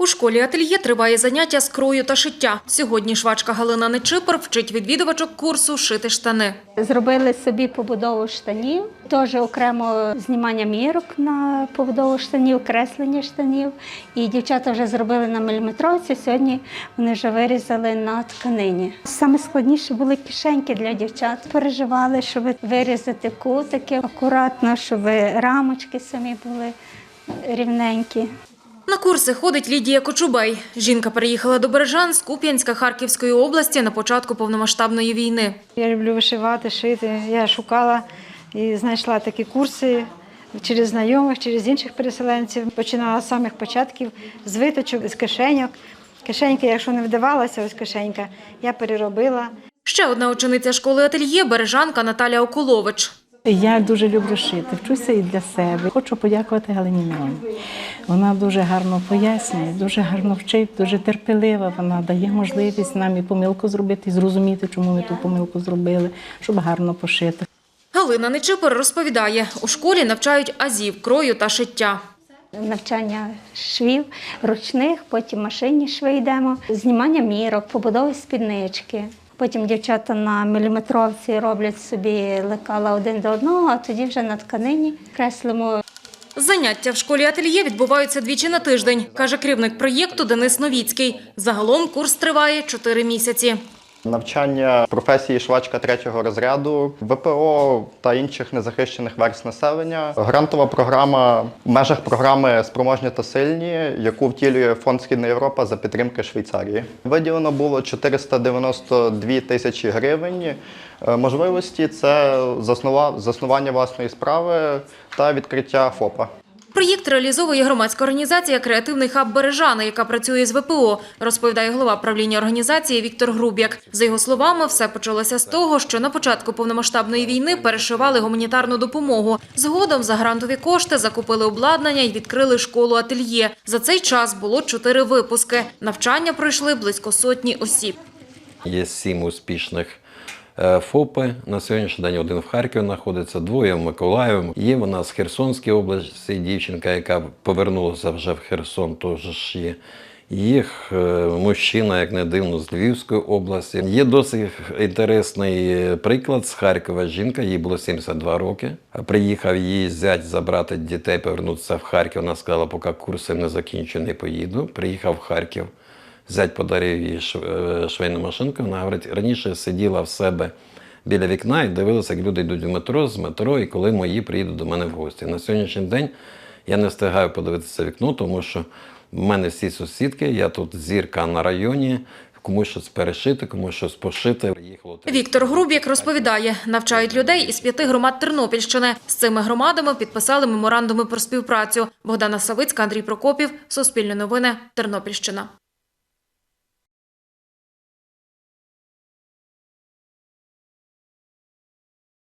У школі ательє триває заняття з крою та шиття. Сьогодні швачка Галина Нечипор вчить відвідувачок курсу шити штани. Зробили собі побудову штанів, теж окремо знімання мірок на побудову штанів, креслення штанів. І дівчата вже зробили на міліметровці. Сьогодні вони вже вирізали на тканині. Саме складніше були кишеньки для дівчат. Переживали, щоб вирізати кутики акуратно, щоб рамочки самі були рівненькі. На курси ходить Лідія Кочубей. Жінка переїхала до Бережан з Куп'янська Харківської області на початку повномасштабної війни. Я люблю вишивати, шити. Я шукала і знайшла такі курси через знайомих, через інших переселенців. Починала з самих початків, з виточок, з кишеньок. Кишеньки, якщо не вдавалася, ось кишенька, я переробила. Ще одна учениця школи ательє бережанка Наталя Околович. Я дуже люблю шити, вчуся і для себе. Хочу подякувати Галині Мироні. Вона дуже гарно пояснює, дуже гарно вчить, дуже терпелива. Вона дає можливість нам і помилку зробити, і зрозуміти, чому ми ту помилку зробили, щоб гарно пошити. Галина Нечипор розповідає, у школі навчають азів, крою та шиття. Навчання швів ручних, потім машинні шви йдемо, знімання мірок, побудови спіднички. Потім дівчата на міліметровці роблять собі лекала один до одного, а тоді вже на тканині креслимо. Заняття в школі ательє відбуваються двічі на тиждень, каже керівник проєкту Денис Новіцький. Загалом курс триває чотири місяці. Навчання професії швачка третього розряду, ВПО та інших незахищених верст населення. Грантова програма в межах програми Спроможні та сильні, яку втілює Фонд Східна Європа за підтримки Швейцарії. Виділено було 492 тисячі гривень. Е, Можливості це заснування власної справи та відкриття ФОПа. Проєкт реалізовує громадська організація Креативний хаб Бережани, яка працює з ВПО, розповідає голова правління організації Віктор Груб'як. За його словами, все почалося з того, що на початку повномасштабної війни перешивали гуманітарну допомогу. Згодом за грантові кошти закупили обладнання і відкрили школу ательє. За цей час було чотири випуски. Навчання пройшли близько сотні осіб. Є сім успішних ФОПи. На сьогоднішній день один в Харкові знаходиться, двоє в Миколаєві. Є вона з Херсонської області, дівчинка, яка повернулася вже в Херсон, теж є. Їх е, мужчина, як не дивно, з Львівської області. Є досить інтересний е, приклад з Харкова. Жінка, їй було 72 роки. Приїхав її зять забрати дітей, повернутися в Харків. Вона сказала, поки курси не закінчу, не поїду. Приїхав в Харків. Зять подарив їй е, швейну машинку. Вона говорить, раніше сиділа в себе біля вікна і дивилася, як люди йдуть в метро з метро, і коли мої приїдуть до мене в гості. На сьогоднішній день я не встигаю подивитися вікно, тому що в мене всі сусідки, я тут зірка на районі, комусь щось перешити, комусь щось пошити. Віктор Груб'як розповідає, навчають людей із п'яти громад Тернопільщини. З цими громадами підписали меморандуми про співпрацю. Богдана Савицька, Андрій Прокопів, Суспільне новини, Тернопільщина.